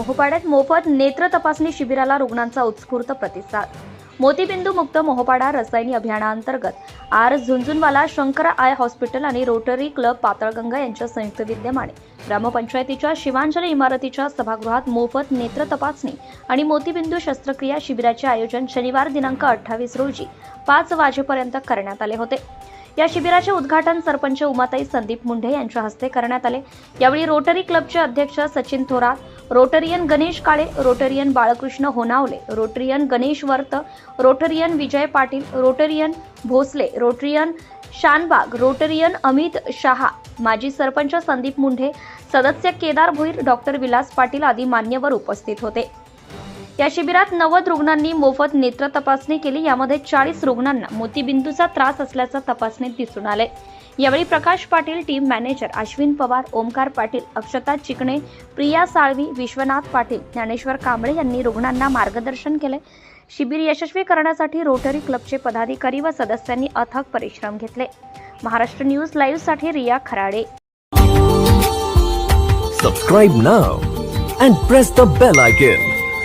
मोहोपाड्यात मोफत नेत्र तपासणी शिबिराला रुग्णांचा उत्स्फूर्त प्रतिसाद. मोतीबिंदू मुक्त मोहोपाडा रसायनी अभियानांतर्गत R Jhunjhunwala Shankar eye hospital आणि रोटरी क्लब पातळगंगा यांच्या संयुक्त विद्यमाने. ग्रामपंचायतीच्या शिवांजली इमारतीच्या सभागृहात मोफत नेत्र तपासणी आणि मोतीबिंदू शस्त्रक्रिया शिबिराचे आयोजन शनिवार दिनांक अठ्ठावीस रोजी पाच वाजेपर्यंत करण्यात आले होते. या शिबिराचे उद्घाटन सरपंच उमाताई संदीप मुंढे यांच्या हस्ते करण्यात आले. यावेळी रोटरी क्लबचे अध्यक्ष Sachin Thorat Rotarian Ganesh Kale Rotarian Balkrishna Honawale Rotarian Ganesh Vart Rotarian Vijay Patil Rotarian Bhosale Rotarian Shanbhag Rotarian Amit Shah माजी सरपंच संदीप मुंढे सदस्य केदार भोईर डॉक्टर विलास पाटील आदी मान्यवर उपस्थित होते. या शिबिरात नव्वद रुग्णांनी मोफत नेत्र तपासणी केली. यामध्ये चाळीस रुग्णांना मोतीबिंदूचा त्रास असल्याचं तपासणीत दिसून आले यावेळी प्रकाश पाटील टीम मॅनेजर अश्विन पवार ओमकार पाटील अक्षता चिकणे प्रिया साळवी विश्वनाथ पाटील ज्ञानेश्वर कांबळे यांनी रुग्णांना मार्गदर्शन केले शिबिर यशस्वी करण्यासाठी रोटरी क्लबचे पदाधिकारी व सदस्यांनी अथक परिश्रम घेतले. Maharashtra news लाईव्हसाठी Riya Kharade. Subscribe now and press the bell icon.